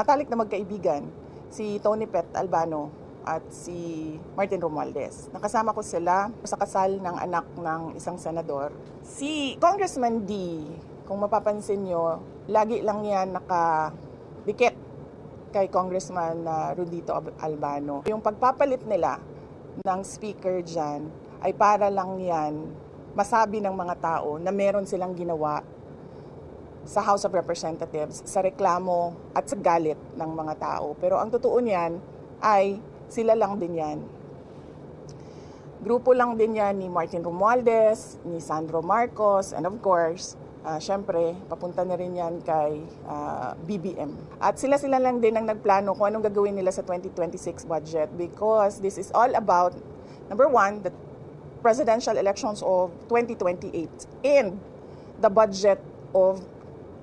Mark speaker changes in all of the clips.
Speaker 1: matalik na magkaibigan, si Tony Pet Albano at si Martin Romualdez. Nakasama ko sila sa kasal ng anak ng isang senador. Si Congressman D, kung mapapansin nyo, lagi lang yan nakadikit kay Congressman uh, Rudito Albano. Yung pagpapalit nila ng speaker dyan ay para lang yan masabi ng mga tao na meron silang ginawa sa House of Representatives sa reklamo at sa galit ng mga tao. Pero ang totoo niyan ay sila lang din yan. Grupo lang din yan ni Martin Romualdez, ni Sandro Marcos, and of course, ah, syempre, papunta na rin yan kay ah, BBM. At sila-sila lang din ang nagplano kung anong gagawin nila sa 2026 budget because this is all about, number one, the presidential elections of 2028 and the budget of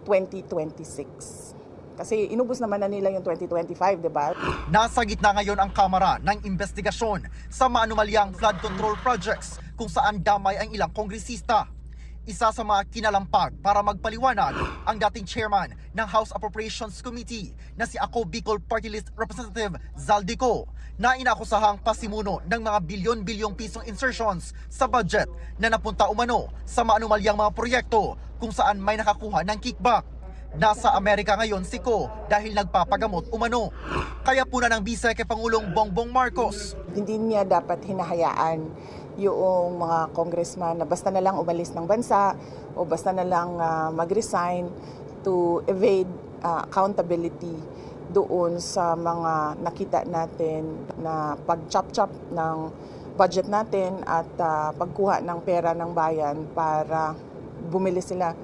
Speaker 1: 2026. Kasi inubos naman na nila yung 2025, di ba?
Speaker 2: Nasa gitna ngayon ang Kamara ng investigasyon sa maanumalyang flood control projects kung saan damay ang ilang kongresista. Isa sa mga kinalampag para magpaliwanag ang dating chairman ng House Appropriations Committee na si Ako Bicol Party List Representative Zaldico na inakusahang pasimuno ng mga bilyon-bilyong pisong insertions sa budget na napunta umano sa maanumalyang mga proyekto kung saan may nakakuha ng kickback. Nasa Amerika ngayon si Ko dahil nagpapagamot umano. Kaya puna ng Vice kay Pangulong Bongbong Marcos.
Speaker 1: Hindi niya dapat hinahayaan yung mga congressman na basta na lang umalis ng bansa o basta na lang ah, mag-resign to evade ah, accountability doon sa mga nakita natin na pag-chop-chop ng budget natin at ah, pagkuha ng pera ng bayan para bumili sila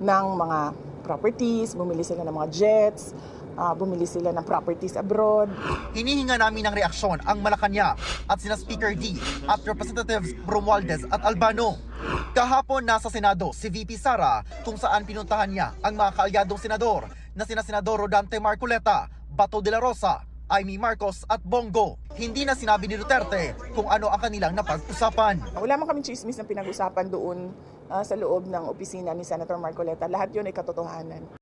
Speaker 1: ng mga properties, bumili sila ng mga jets, ah, bumili sila ng properties abroad.
Speaker 2: Hinihinga namin ng reaksyon ang Malacanang at sina Speaker D at Representatives Romualdez at Albano. Kahapon nasa Senado si VP Sara kung saan pinuntahan niya ang mga kaalyadong senador na sina Senador Rodante Marcoleta, Bato de la Rosa, Amy Marcos at Bongo. Hindi na sinabi ni Duterte kung ano ang kanilang napag-usapan.
Speaker 1: Wala man kami chismis na pinag-usapan doon ah, sa loob ng opisina ni Senator Marcoleta. Lahat yun ay katotohanan.